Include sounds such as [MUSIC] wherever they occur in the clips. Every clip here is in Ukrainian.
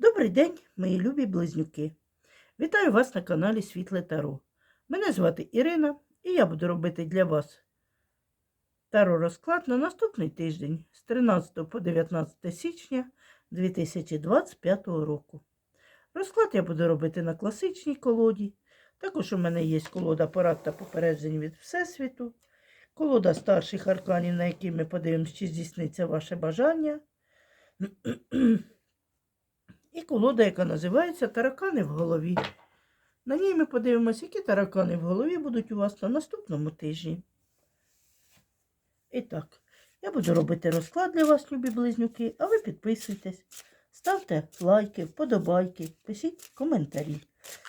Добрий день, мої любі близнюки. Вітаю вас на каналі Світле Таро. Мене звати Ірина, і я буду робити для вас таро розклад на наступний тиждень з 13 по 19 січня 2025 року. Розклад я буду робити на класичній колоді. Також у мене є колода порад та попереджень від Всесвіту, колода старших арканів, на які ми подивимося, чи здійсниться ваше бажання. [CLEARS THROAT] І колода, яка називається Таракани в голові. На ній ми подивимося, які таракани в голові будуть у вас на наступному тижні. І так, я буду робити розклад для вас, любі близнюки, а ви підписуйтесь, ставте лайки, вподобайки, пишіть коментарі.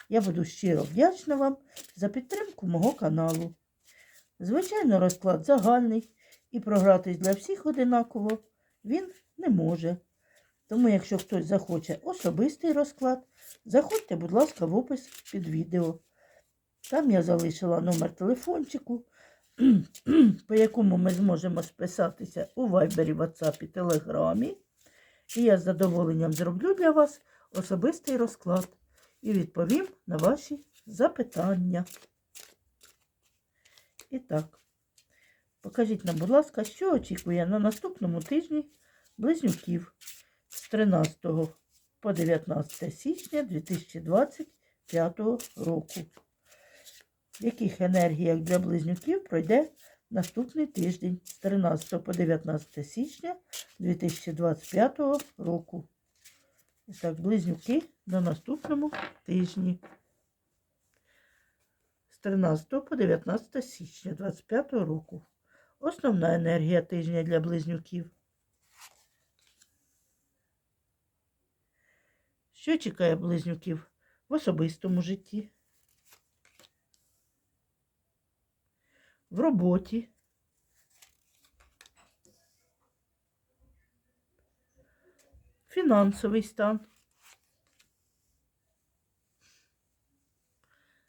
Я буду щиро вдячна вам за підтримку мого каналу. Звичайно, розклад загальний і програтись для всіх одинаково він не може. Тому, якщо хтось захоче особистий розклад, заходьте, будь ласка, в опис під відео. Там я залишила номер телефончику, [CLEARS THROAT] по якому ми зможемо списатися у Вайбері, WhatsApp і Телеграмі. І я з задоволенням зроблю для вас особистий розклад і відповім на ваші запитання. І так, покажіть нам, будь ласка, що очікує на наступному тижні близнюків з 13 по 19 січня 2025 року. В яких енергіях для близнюків пройде наступний тиждень з 13 по 19 січня 2025 року. І так, близнюки на наступному тижні. З 13 по 19 січня 2025 року. Основна енергія тижня для близнюків. Що чекає близнюків в особистому житті, в роботі, фінансовий стан,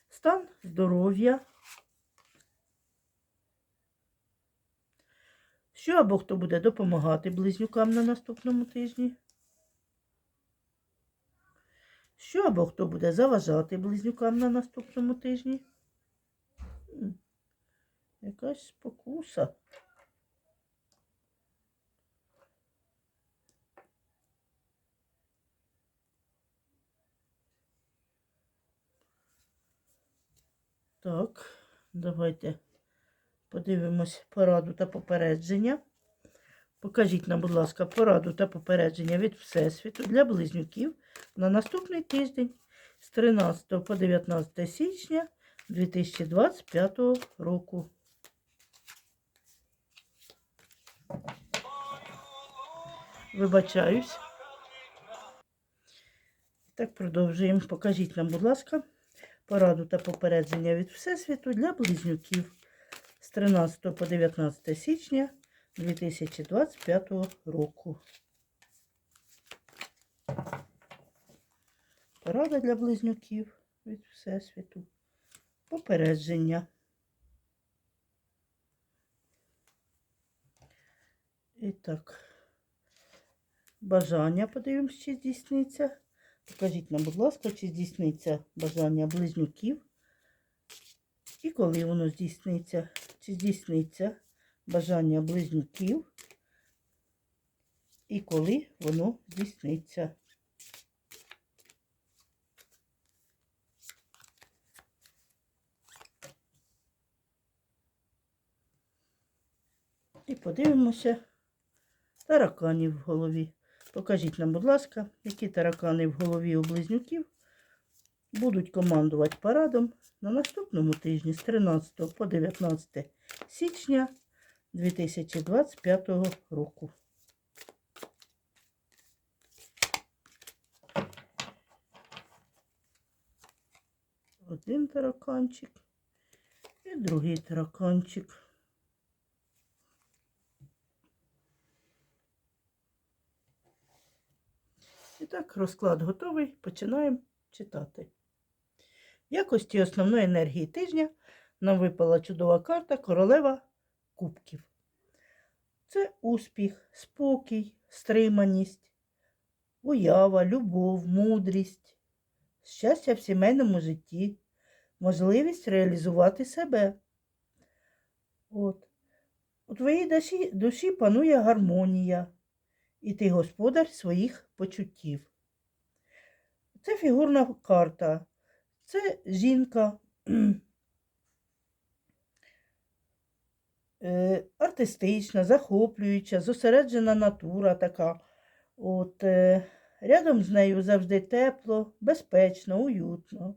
стан здоров'я, що або хто буде допомагати близнюкам на наступному тижні. Що або хто буде заважати близнюкам на наступному тижні? Якась спокуса. Так, давайте подивимось пораду та попередження. Покажіть нам, будь ласка, пораду та попередження від Всесвіту для близнюків на наступний тиждень з 13 по 19 січня 2025 року. Вибачаюсь. Так, продовжуємо. Покажіть нам, будь ласка, пораду та попередження від Всесвіту для близнюків з 13 по 19 січня 2025 року. Порада для близнюків від Всесвіту. Попередження. І так, бажання подивимось, чи здійсниться. Покажіть нам, будь ласка, чи здійсниться бажання близнюків. І коли воно здійсниться, чи здійсниться бажання близнюків. І коли воно здійсниться. І подивимося тараканів в голові. Покажіть нам, будь ласка, які таракани в голові у близнюків будуть командувати парадом на наступному тижні з 13 по 19 січня 2025 року. Один тараканчик і другий тараканчик. І так, розклад готовий. Починаємо читати. В якості основної енергії тижня нам випала чудова карта Королева Кубків. Це успіх, спокій, стриманість, уява, любов, мудрість, щастя в сімейному житті, можливість реалізувати себе. От. У твоїй душі, душі панує гармонія, і ти господар своїх почуттів. Це фігурна карта, це жінка, е, артистична, захоплююча, зосереджена натура така. От, е, рядом з нею завжди тепло, безпечно, уютно.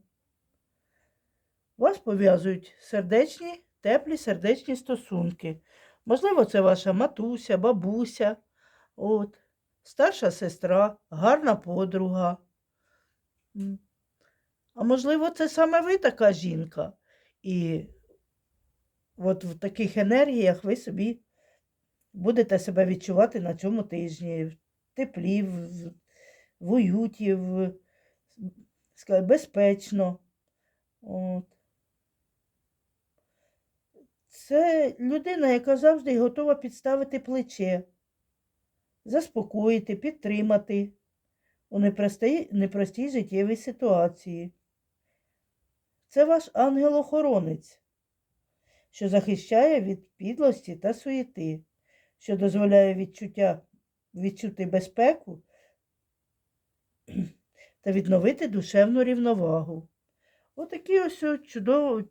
Вас пов'язують сердечні, теплі сердечні стосунки. Можливо, це ваша матуся, бабуся, от, старша сестра, гарна подруга. А можливо, це саме ви така жінка. І от в таких енергіях ви собі будете себе відчувати на цьому тижні. В теплі, в, в- уюті, в, ска- безпечно. От. Це людина, яка завжди готова підставити плече, заспокоїти, підтримати у непростій, непростій життєвій ситуації. Це ваш ангел-охоронець, що захищає від підлості та суєти, що дозволяє відчуття, відчути безпеку та відновити душевну рівновагу. Отакі ось чудово,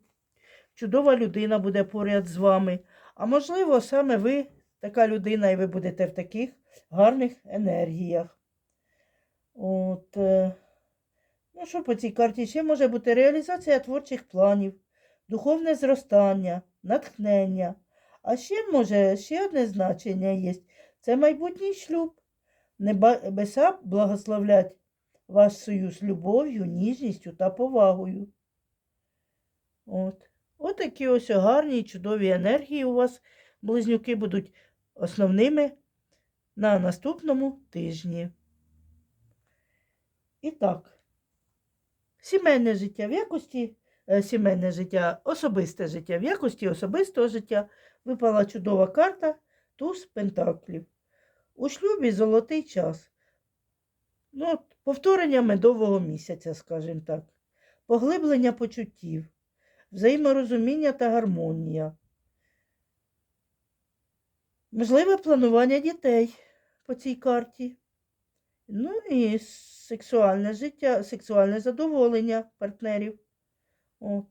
чудова людина буде поряд з вами. А можливо, саме ви така людина, і ви будете в таких гарних енергіях. От, е, ну що по цій карті ще може бути реалізація творчих планів, духовне зростання, натхнення. А ще може ще одне значення є це майбутній шлюб. Небеса благословлять ваш союз любов'ю, ніжністю та повагою. От. От такі ось гарні чудові енергії у вас, близнюки, будуть основними на наступному тижні. І так, сімейне життя в якості сімейне життя, особисте життя в якості особистого життя випала чудова карта туз пентаклів. У шлюбі золотий час. Ну, повторення медового місяця, скажімо так, поглиблення почуттів, взаєморозуміння та гармонія. Можливе планування дітей по цій карті. Ну і сексуальне життя, сексуальне задоволення партнерів. От.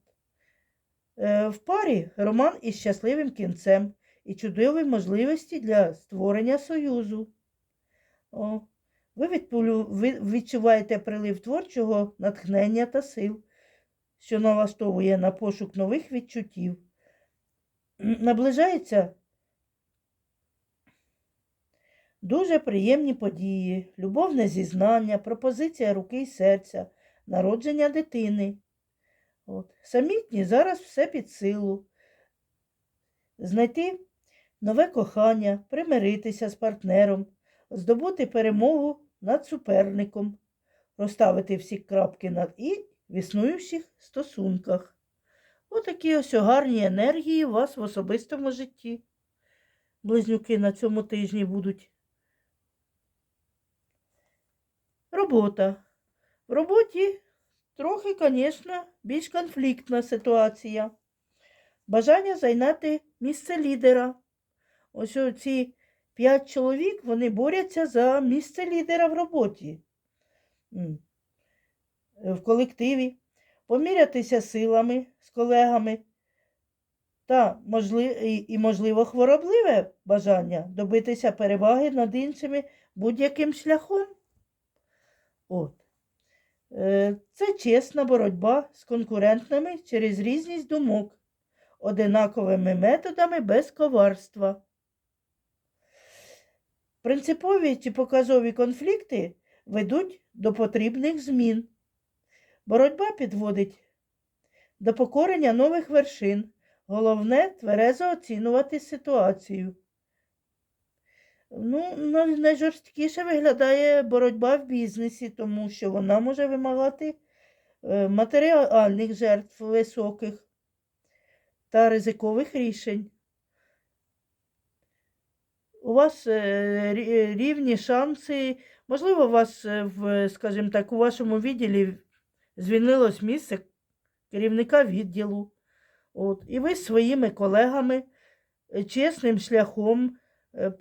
Е, в парі роман із щасливим кінцем і чудові можливості для створення союзу. О. Ви, відчуваєте прилив творчого натхнення та сил, що налаштовує на пошук нових відчуттів. Наближається дуже приємні події, любовне зізнання, пропозиція руки і серця, народження дитини. От. Самітні зараз все під силу. Знайти нове кохання, примиритися з партнером, здобути перемогу над суперником, розставити всі крапки над і в існуючих стосунках. Отакі ось гарні енергії у вас в особистому житті. Близнюки на цьому тижні будуть. Робота. В роботі трохи, звісно, більш конфліктна ситуація. Бажання зайняти місце лідера. Ось ці п'ять чоловік вони борються за місце лідера в роботі. В колективі, помірятися силами з колегами та, і, можливо, хворобливе бажання добитися переваги над іншими будь-яким шляхом. От. Е, Це чесна боротьба з конкурентами через різність думок, одинаковими методами без коварства. Принципові чи показові конфлікти ведуть до потрібних змін. Боротьба підводить до покорення нових вершин. Головне тверезо оцінювати ситуацію. Ну, найжорсткіше виглядає боротьба в бізнесі, тому що вона може вимагати е, матеріальних жертв високих та ризикових рішень. у вас е, рівні шанси. Можливо, у вас, е, скажімо так, у вашому відділі звільнилось місце керівника відділу. От, і ви з своїми колегами чесним шляхом,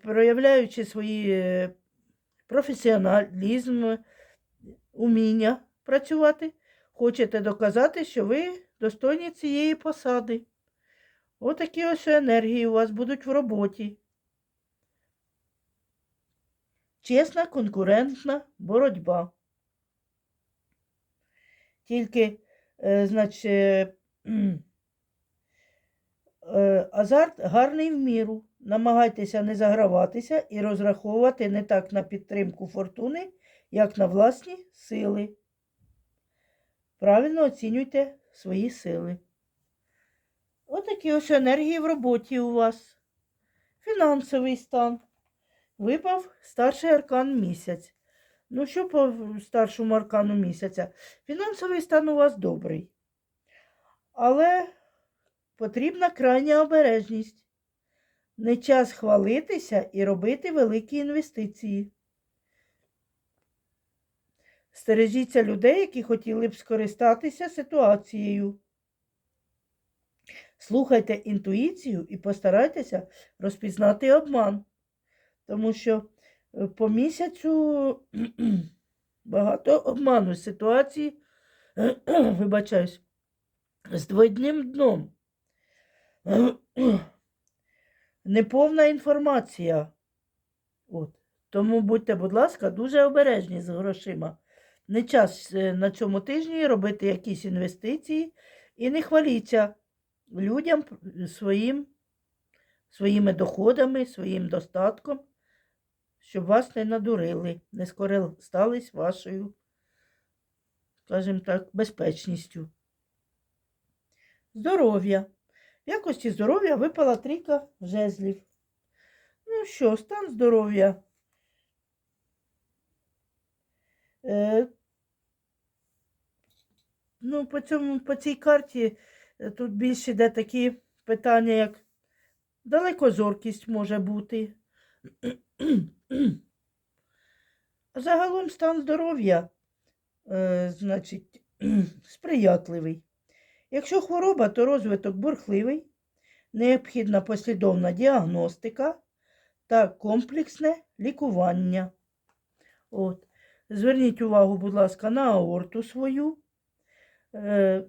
проявляючи свої е, професіоналізм, уміння працювати, хочете доказати, що ви достойні цієї посади. Отакі ось енергії у вас будуть в роботі. Чесна конкурентна боротьба. Тільки, е, значить, е, е, азарт гарний в міру. Намагайтеся не заграватися і розраховувати не так на підтримку фортуни, як на власні сили. Правильно оцінюйте свої сили. Отакі ось енергії в роботі у вас. Фінансовий стан. Випав старший аркан місяць. Ну, що по старшому аркану місяця? Фінансовий стан у вас добрий. Але потрібна крайня обережність. Не час хвалитися і робити великі інвестиції. Стережіться людей, які хотіли б скористатися ситуацією. Слухайте інтуїцію і постарайтеся розпізнати обман. Тому що е, по місяцю [CLEARS THROAT] багато обману ситуації, [CLEARS THROAT] вибачаюсь, з двойним дном. [CLEARS THROAT] Неповна інформація. От. Тому будьте, будь ласка, дуже обережні з грошима. Не час е, на цьому тижні робити якісь інвестиції і не хваліться людям своїм, своїми доходами, своїм достатком, щоб вас не надурили, не скористались вашою, скажімо так, безпечністю. Здоров'я. Якості здоров'я випала трійка жезлів. Ну що, стан здоров'я. Е, ну, по, цьому, по цій карті е, тут більше йде такі питання, як далекозоркість може бути. Загалом стан здоров'я, е, значить, [CLEARS THROAT] сприятливий. Якщо хвороба, то розвиток бурхливий, необхідна послідовна діагностика та комплексне лікування. От. Зверніть увагу, будь ласка, на аорту свою, е,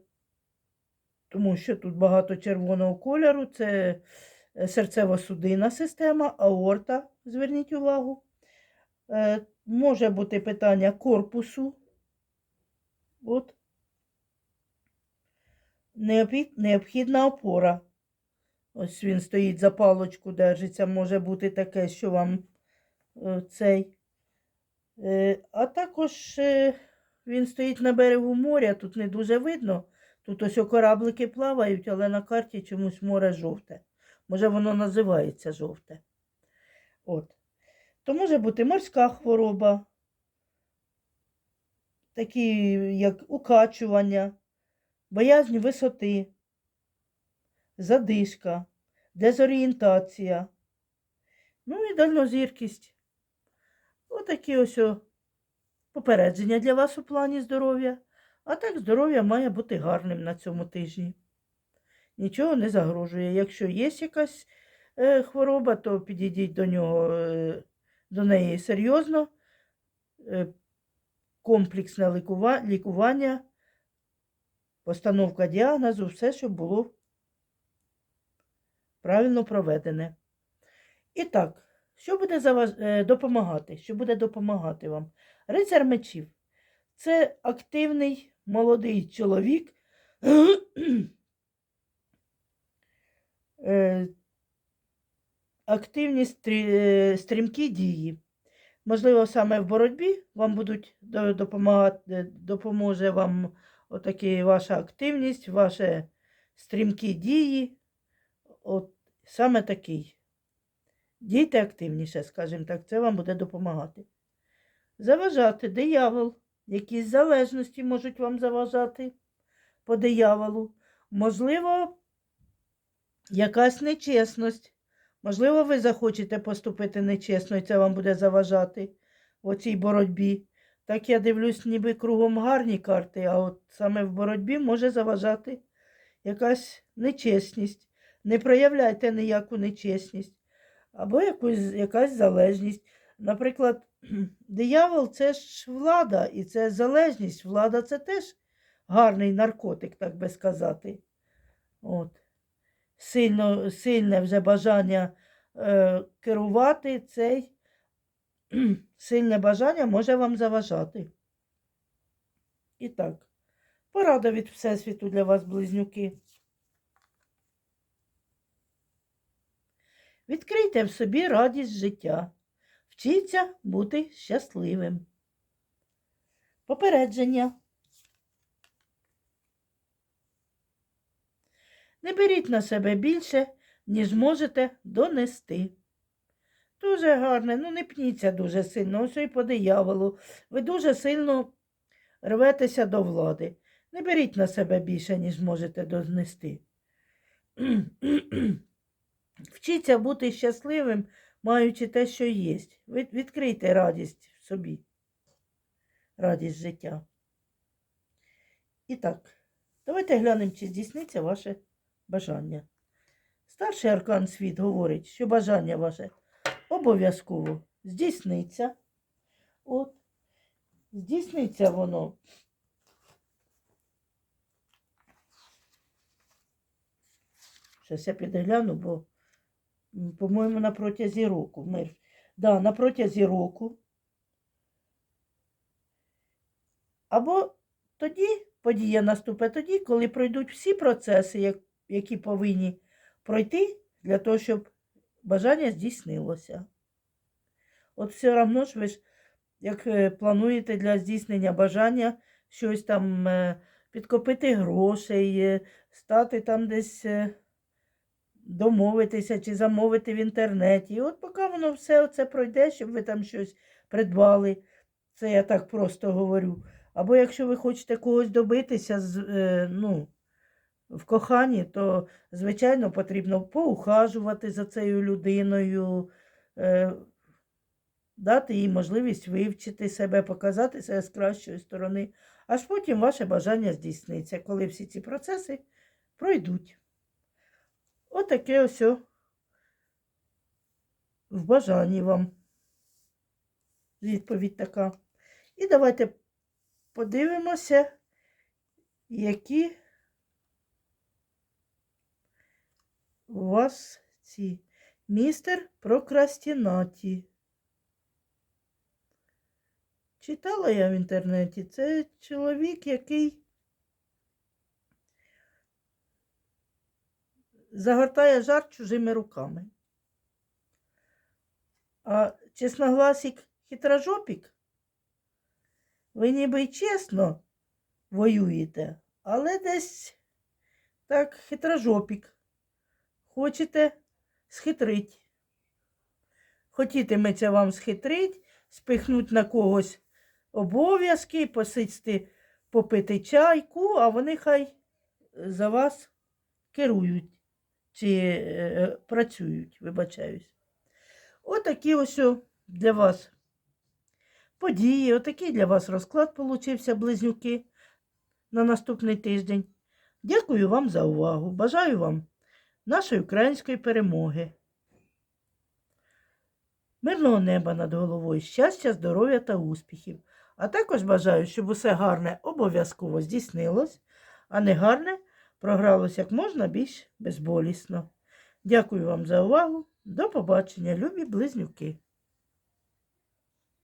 тому що тут багато червоного кольору, це е, серцево-судинна система, аорта, зверніть увагу. Е, може бути питання корпусу. От. Необхід- Необхідна опора. Ось він стоїть за палочку, держиться. Може бути таке, що вам е, цей. Е, а також е, він стоїть на берегу моря, тут не дуже видно. Тут ось кораблики плавають, але на карті чомусь море жовте. Може, воно називається жовте. От. То може бути морська хвороба, такі як укачування, боязнь висоти, задишка, дезорієнтація, ну і дальнозіркість. Отакі ось попередження для вас у плані здоров'я. А так здоров'я має бути гарним на цьому тижні. Нічого не загрожує. Якщо є якась е, хвороба, то підійдіть до нього, е, до неї серйозно. Е, комплексне лікува- лікування, постановка діагнозу, все, щоб було правильно проведене. І так, що буде за вас, е, допомагати? Що буде допомагати вам? Рицар мечів. Це активний молодий чоловік. Е, Активні е, стрімкі дії. Можливо, саме в боротьбі вам будуть допомагати, допоможе вам отакі ваша активність, ваші стрімкі дії. От саме такий. Дійте активніше, скажімо так, це вам буде допомагати. Заважати диявол. Якісь залежності можуть вам заважати по дияволу. Можливо, якась нечесність Можливо, ви захочете поступити нечесно, і це вам буде заважати в цій боротьбі. Так я дивлюсь, ніби кругом гарні карти, а от саме в боротьбі може заважати якась нечесність. Не проявляйте ніяку нечесність або якусь, якась залежність. Наприклад, [CLEARS THROAT] диявол це ж влада, і це залежність. Влада це теж гарний наркотик, так би сказати. От. Сильно, сильне вже бажання е, керувати цей [CLEARS THROAT] сильне бажання може вам заважати. І так, порада від Всесвіту для вас, близнюки. Відкрийте в собі радість життя. Вчіться бути щасливим. Попередження. Не беріть на себе більше, ніж можете донести. Дуже гарне, ну не пніться дуже сильно, ось і по дияволу. Ви дуже сильно рветеся до влади. Не беріть на себе більше, ніж можете донести. [CLEARS THROAT] Вчіться бути щасливим, маючи те, що є. Відкрийте радість в собі, радість життя. І так, давайте глянемо, чи здійсниться ваше бажання. Старший аркан світ говорить, що бажання ваше обов'язково здійсниться. От, здійсниться воно. Щас я підгляну, бо, по-моєму, на протязі року. Ми... ж- Да, на протязі року. Або тоді подія наступить тоді, коли пройдуть всі процеси, які повинні пройти для того, щоб бажання здійснилося. От все одно ж ви ж, як е, плануєте для здійснення бажання щось там е, підкопити грошей, е, стати там десь домовитися чи замовити в інтернеті. І от поки воно все це пройде, щоб ви там щось придбали, це я так просто говорю. Або якщо ви хочете когось добитися ну, в коханні, то, звичайно, потрібно поухажувати за цією людиною, е, дати їй можливість вивчити себе, показати себе з кращої сторони, аж потім ваше бажання здійсниться, коли всі ці процеси пройдуть. Отаке ось в бажанні вам. Відповідь така. І давайте подивимося, які у вас ці містер прокрастінаті. Читала я в інтернеті. Це чоловік, який загортає жар чужими руками. А чесногласик хитрожопік, ви ніби й чесно воюєте, але десь так хитрожопік. Хочете схитрить. Хотітиметься вам схитрить, спихнуть на когось обов'язки, посидьте, попити чайку, а вони хай за вас керують чи е, працюють, вибачаюсь. Отакі ось для вас події, отакий для вас розклад получився, близнюки, на наступний тиждень. Дякую вам за увагу. Бажаю вам нашої української перемоги. Мирного неба над головою, щастя, здоров'я та успіхів. А також бажаю, щоб усе гарне обов'язково здійснилось, а негарне програлось як можна більш безболісно. Дякую вам за увагу. До побачення, любі близнюки!